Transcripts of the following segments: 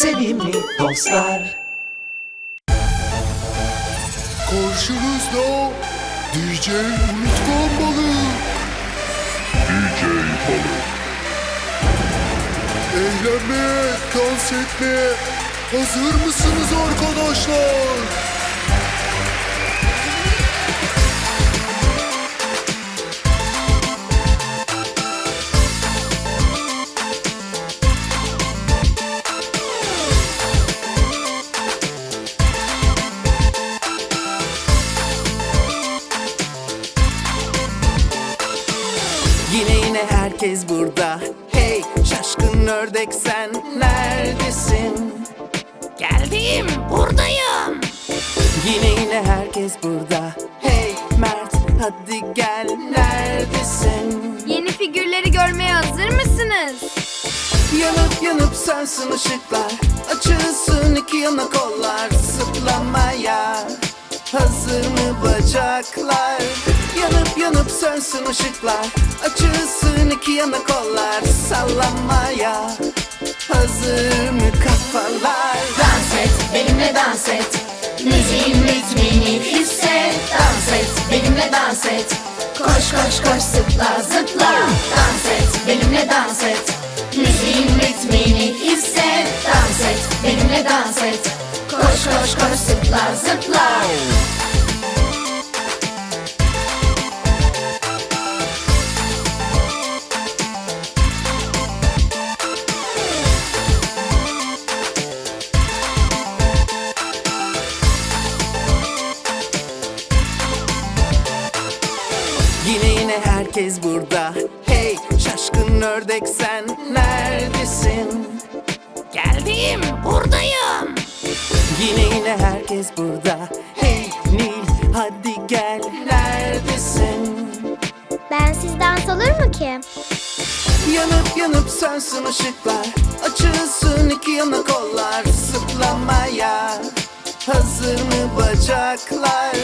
sevimli dostlar. Karşınızda DJ Unutkan Balık. DJ Balık. Eğlenmeye, dans etmeye hazır mısınız arkadaşlar? Herkes burada. Hey şaşkın ördek sen neredesin? Geldim, buradayım. Yine yine herkes burada. Hey Mert hadi gel neredesin? Yeni figürleri görmeye hazır mısınız? Yanıp yanıp sönsün ışıklar Açılsın iki yana kollar Zıplamaya Hazır mı bacaklar Yanıp yanıp sönsün ışıklar Açılsın iki yana kollar Sallamaya Hazır mı kafalar Dans et, benimle dans et. Müziğin ritmini hisset. Dans et, benimle dans et. Koş koş koş zıpla zıpla. Dans et, benimle dans et. Koş koş koş zıpla zıpla. Yine yine herkes burada Hey şaşkın ördek sen neredesin? Ben siz dans olur mu ki? Yanıp yanıp sönsün ışıklar Açılsın iki yana kollar Zıplamaya Hazır mı bacaklar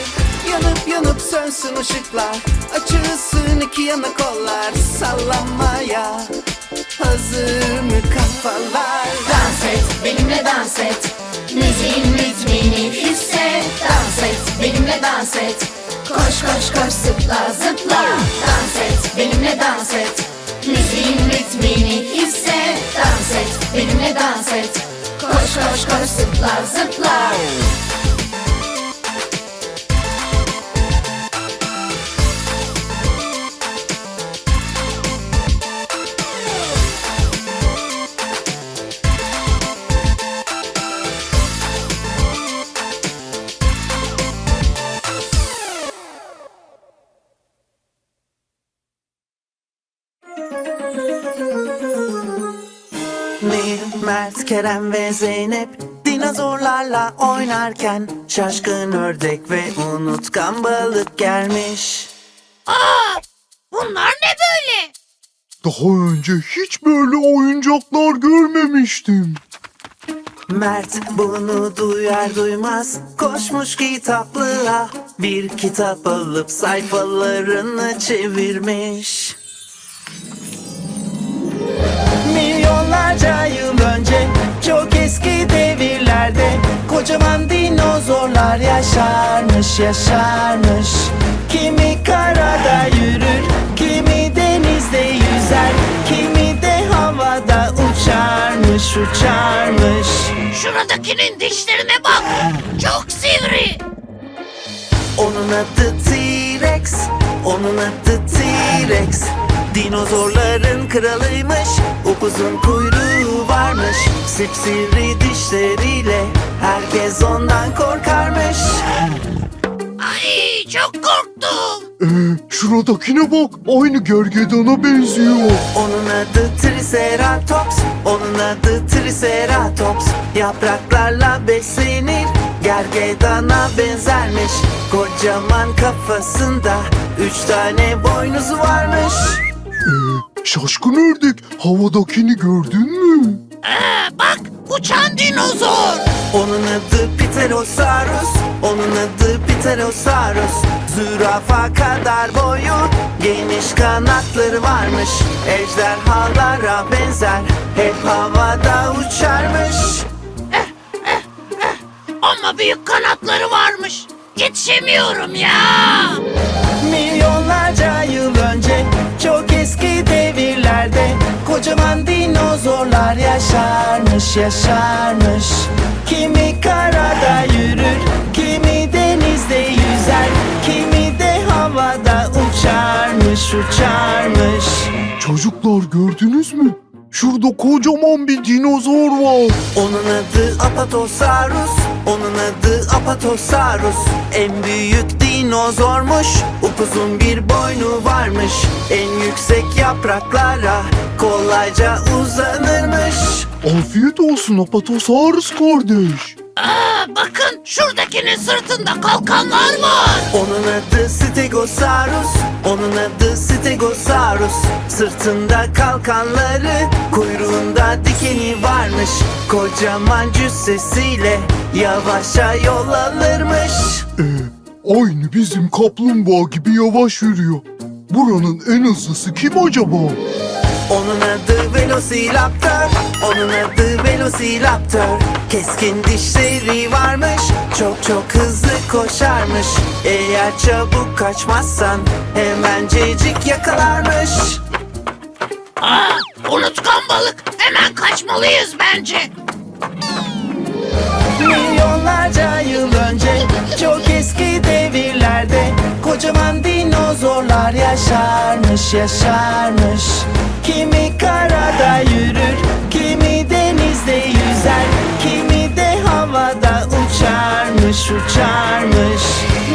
Yanıp yanıp sönsün ışıklar Açılsın iki yana kollar Sallamaya Hazır mı kafalar Dans et, benimle dans et. Müziğin ritmini hisset. Dans et, benimle dans et. Koş koş koş zıpla zıpla. Dans et, benimle dans et. Müziğin ritmini hisset. Dans et, benimle dans et. Koş koş koş zıpla zıpla. Kerem ve Zeynep Dinozorlarla oynarken Şaşkın ördek ve unutkan balık gelmiş Aa, bunlar ne böyle? Daha önce hiç böyle oyuncaklar görmemiştim. Mert bunu duyar duymaz koşmuş kitaplığa Bir kitap alıp sayfalarını çevirmiş Kocaman dinozorlar yaşarmış yaşarmış Kimi karada yürür kimi denizde yüzer Kimi de havada uçarmış uçarmış Şuradakinin dişlerine bak. Çok sivri. Onun adı T-Rex Onun adı T-Rex. Dinozorların kralıymış. Upuzun kuyruğu varmış. Sipsivri dişleriyle Herkes ondan korkarmış. Ay çok korktum. Ee, şuradakine bak aynı gergedana benziyor. Onun adı Triceratops Onun adı Triceratops Yapraklarla beslenir Gergedana benzermiş Kocaman kafasında Üç tane boynuzu varmış Ee, şaşkın ördek havadakini gördün mü? Ee, bak uçan dinozor. Onun adı Pterosaurus Onun adı Pterosaurus Zürafa kadar boyu Geniş kanatları varmış Ejderhalara benzer Hep havada uçarmış Ama büyük kanatları varmış. Yetişemiyorum ya. Milyonlarca yıl önce çok eski devirlerde kocaman dinozorlar yaşarmış yaşarmış Kimi karada yürür, kimi denizde yüzer, kimi de havada uçarmış uçarmış. Çocuklar gördünüz mü? Şurada kocaman bir dinozor var. Onun adı Apatosaurus Onun adı Apatosaurus En büyük dinozormuş Upuzun bir boynu varmış En yüksek yapraklara Kolayca uzanırmış Afiyet olsun Apatosaurus kardeş. Aa, bakın şuradakinin sırtında kalkanlar var. Onun adı Stegosaurus Onun adı Stegosaurus Sırtında kalkanları Kuyruğunda dikeni varmış Kocaman cüssesiyle Yavaşça yol alırmış Ee, aynı bizim kaplumbağa gibi yavaş yürüyor. Buranın en hızlısı kim acaba? Onun adı Velociraptor Onun adı Velociraptor Keskin dişleri varmış Çok çok hızlı koşarmış Eğer çabuk kaçmazsan Hemencecik yakalarmış Aa, unutkan balık. Hemen kaçmalıyız bence. Milyonlarca yıl önce Çok Kocaman dinozorlar yaşarmış yaşarmış. Kimi karada yürür Kimi denizde yüzer. Kimi de havada uçarmış uçarmış.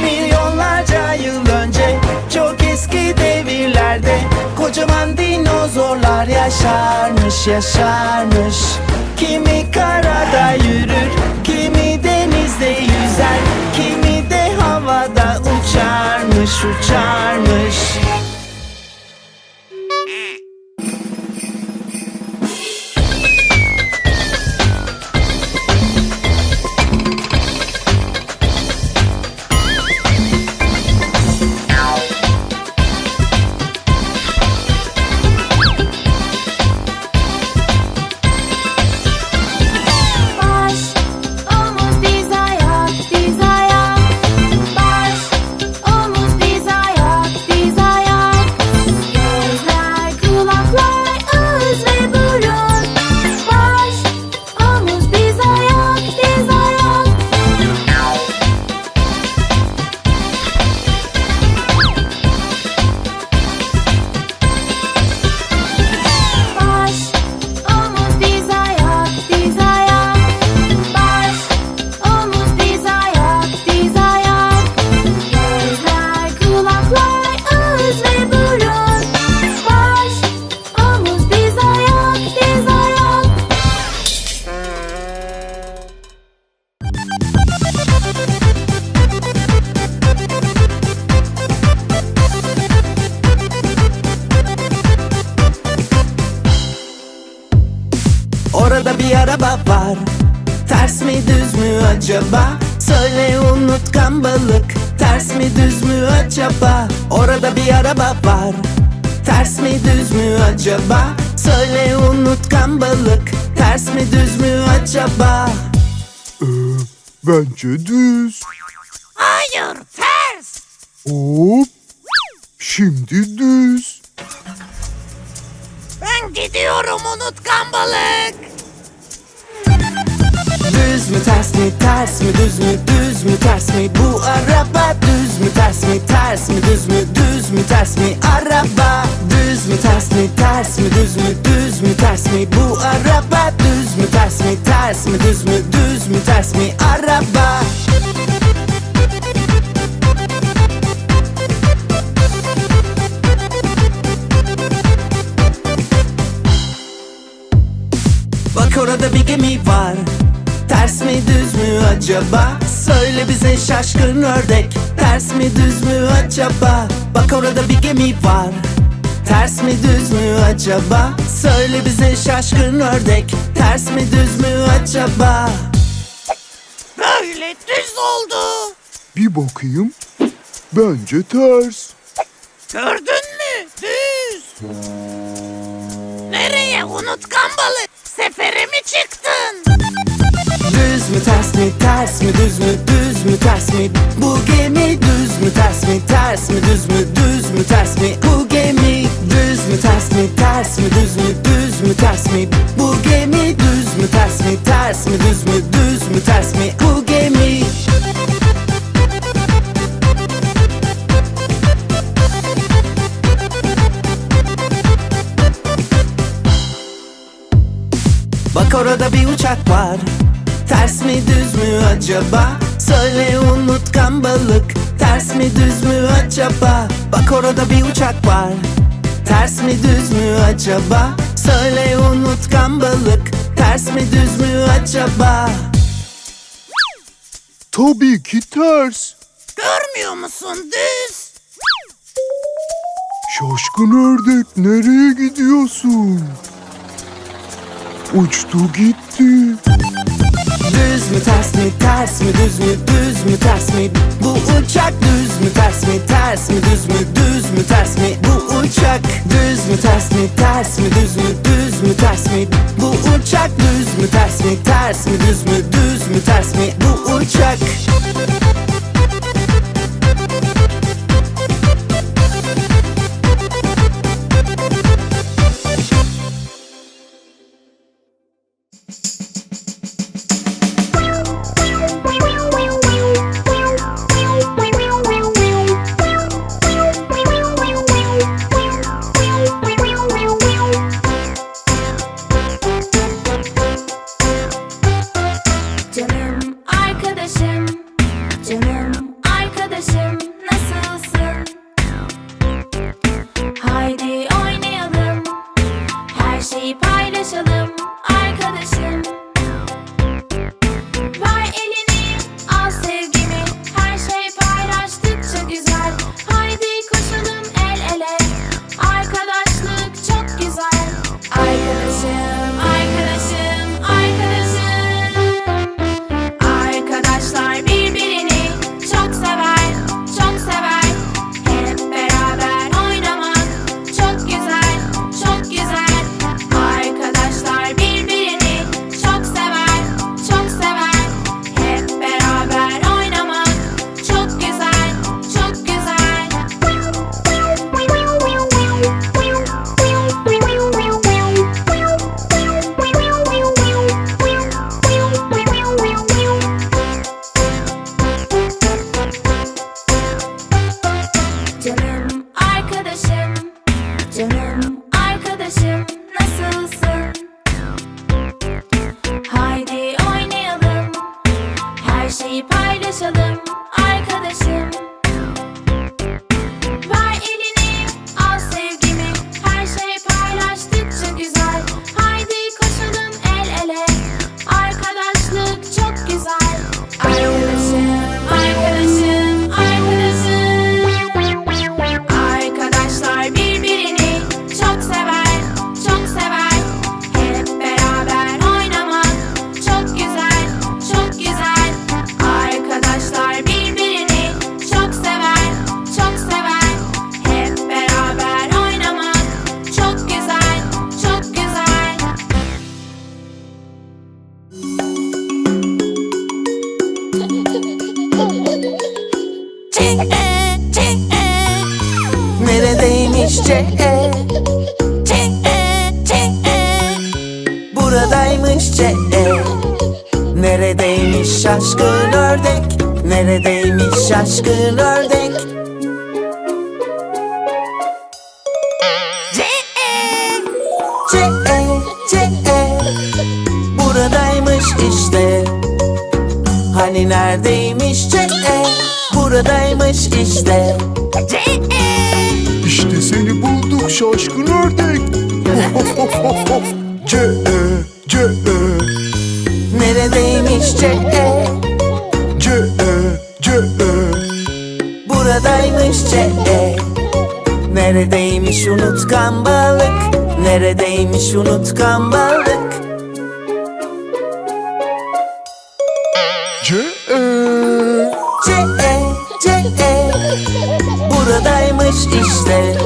Milyonlarca yıl önce Çok eski devirlerde Kocaman dinozorlar yaşarmış yaşarmış. Kimi karada yürür Orada bir araba var Ters mi düz mü acaba? Söyle unutkan balık Ters mi düz mü acaba? Orada bir araba var Ters mi düz mü acaba? Söyle unutkan balık Ters mi düz mü acaba? Ee, bence düz. Hayır, ters. Hop. Şimdi düz. Ben gidiyorum unutkan balık. Düz mü ters mi ters mi düz mü düz mü ters mi bu araba düz mü ters mi ters mi düz mü düz mü ters mi araba düz mü ters mi ters mi düz mü düz mü ters mi bu araba düz mü ters mi ters mi düz mü düz mü ters mi araba Bak orada bir gemi var Ters mi düz mü acaba? Söyle bize şaşkın ördek Ters mi düz mü acaba? Bak orada bir gemi var Ters mi düz mü acaba? Söyle bize şaşkın ördek Ters mi düz mü acaba? Böyle düz oldu. Bir bakayım. Bence ters. Gördün mü? Düz. Nereye unutkan balık? Sefere mi çıktın? Mü ters mi ters mi düz mü düz mü ters mi Bu gemi düz mü ters mi ters mi düz mü düz mü ters mi Bu gemi düz mü ters mi ters mi düz mü düz mü ters mi Bu gemi düz mü ters mi ters mi düz mü düz mü ters mi Bu gemi Bak orada bir uçak var Ters mi düz mü acaba? Söyle unutkan balık Ters mi düz mü acaba? Bak orada bir uçak var Ters mi düz mü acaba? Söyle unutkan balık Ters mi düz mü acaba? Tabii ki ters. Görmüyor musun düz? Şaşkın ördek nereye gidiyorsun? Uçtu gitti. Düz mü ters mi ters mi düz mü düz mü ters mi Bu uçak düz mü ters mi ters mi düz mü düz mü ters mi Bu uçak düz mü ters mi ters mi düz mü düz mü ters mi Bu uçak düz mü ters mi ters mi düz mü düz mü ters mi Bu uçak Neredeymiş şaşkın ördek. Neredeymiş şaşkın ördek? C E. C E Buradaymış işte. Hani neredeymiş C E? Buradaymış işte. İşte seni bulduk şaşkın ördek. C E C E. Neredeymiş C E C E C E Buradaymış C E Neredeymiş unutkan balık? Neredeymiş unutkan balık? C E C E C E Buradaymış işte.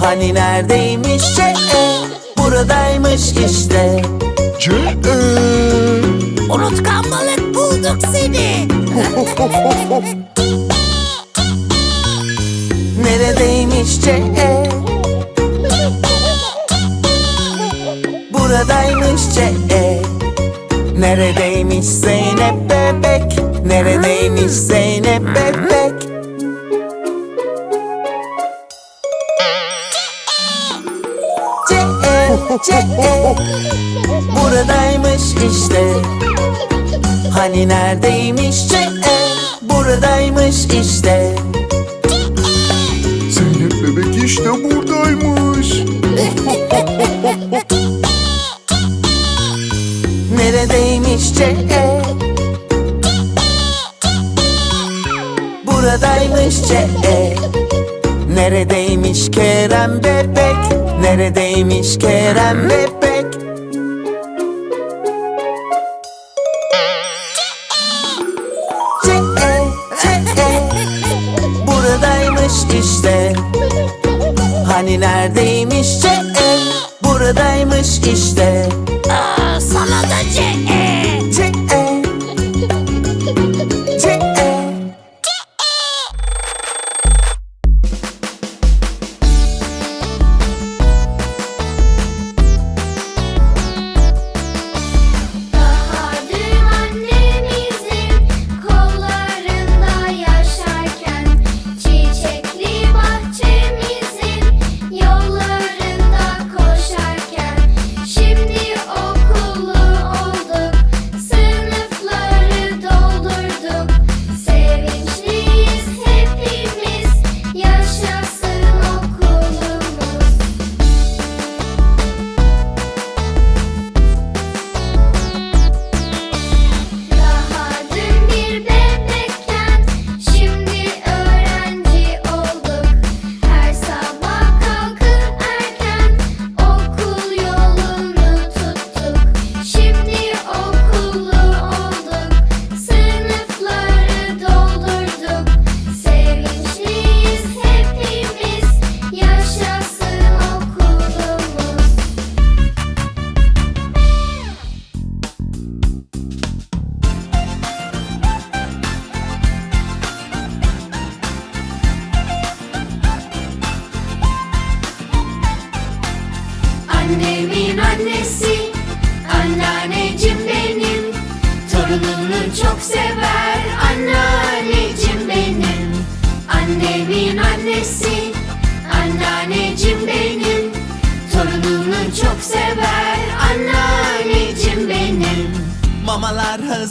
Hani neredeymiş C E Buradaymış işte. C E Unutkan balık Neredeymiş C Buradaymış C Neredeymiş Zeynep bebek? Neredeymiş Zeynep bebek? C C Buradaymış işte. Hani neredeymiş C Buradaymış işte. Zeynep bebek işte buradaymış. Neredeymiş C Buradaymış C Neredeymiş Kerem bebek Neredeymiş Kerem bebek C C Buradaymış işte. Hani neredeymiş? C Buradaymış işte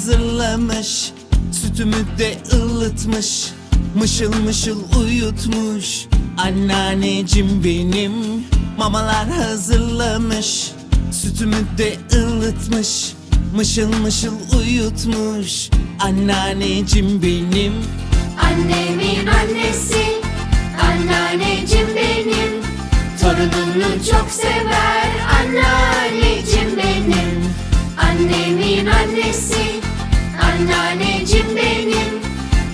hazırlamış Sütümü de ılıtmış Mışıl mışıl uyutmuş. Anneannecim benim Mamalar hazırlamış Sütümü de ılıtmış Mışıl mışıl uyutmuş. Anneannecim benim. Annemin annesi, anneannecim benim. Torununu çok sever, anneannecim benim. Annemin annesi, anneannecim benim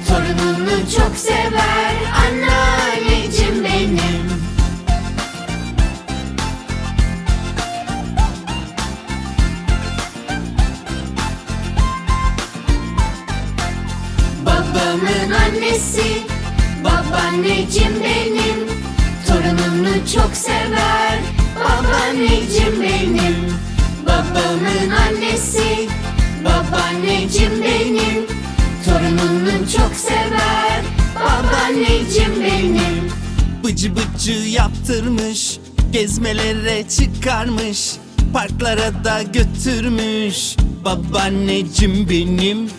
Torununu çok sever, anneannecim benim. Babamın annesi, babaannecim benim Torununu çok sever, babaannecim benim. Babamın annesi, babaannecim benim Bıcı bıcı yaptırmış Gezmelere çıkarmış Parklara da götürmüş. Babaannecim benim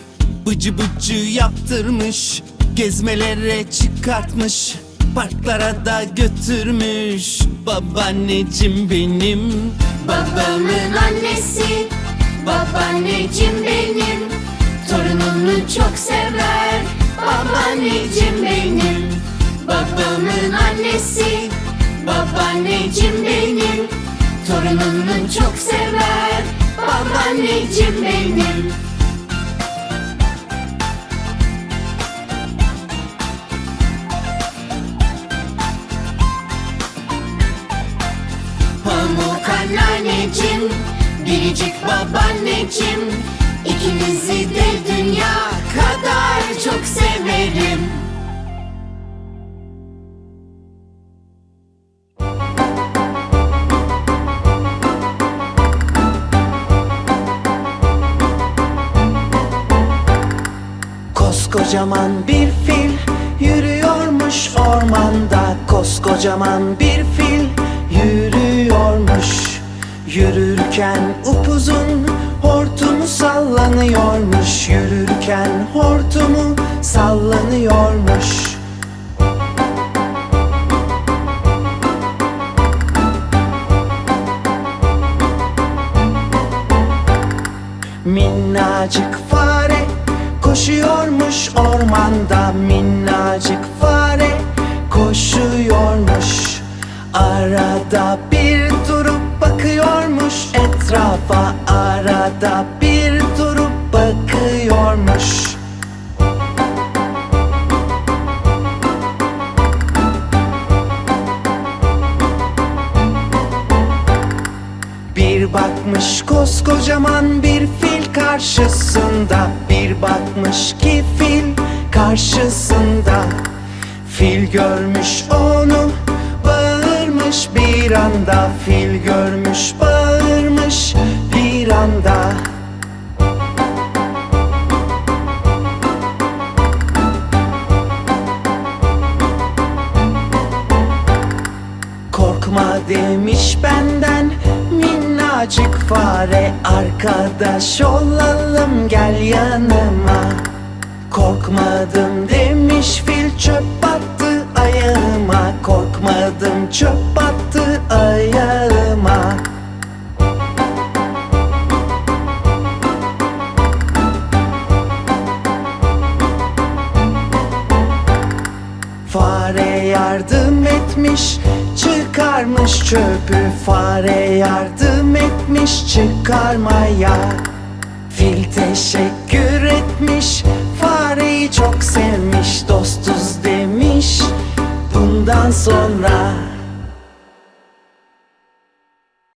Bıcı bıcı yaptırmış Gezmelere çıkartmış Parklara da götürmüş. Babaannecim benim Babamın annesi, babaannecim benim. Torununu çok sever, babaannecim benim Babamın annesi, babaannecim benim Torununu çok sever, babaannecim benim. Pamuk anneannecim, biricik babaannecim İkinizi de dünya kadar çok Koskocaman bir fil yürüyormuş ormanda. Koskocaman bir fil yürüyormuş. Yürürken upuzun hortumu sallanıyormuş. Yürürken hortumu sallanıyormuş. Minnacık koşuyormuş ormanda Minnacık fare koşuyormuş. Arada bir durup bakıyormuş etrafa Arada Bakmış koskocaman bir fil karşısında. Bir bakmış ki fil karşısında. Fil görmüş onu bağırmış bir anda. Fil görmüş bağırmış bir anda minnacık fare Arkadaş olalım gel yanıma. Korkmadım demiş fil çöp battı ayağıma. Korkmadım çöp Atmış çöpü fare yardım etmiş çıkarmaya Fil teşekkür etmiş. Fareyi çok sevmiş Dostuz demiş. Bundan sonra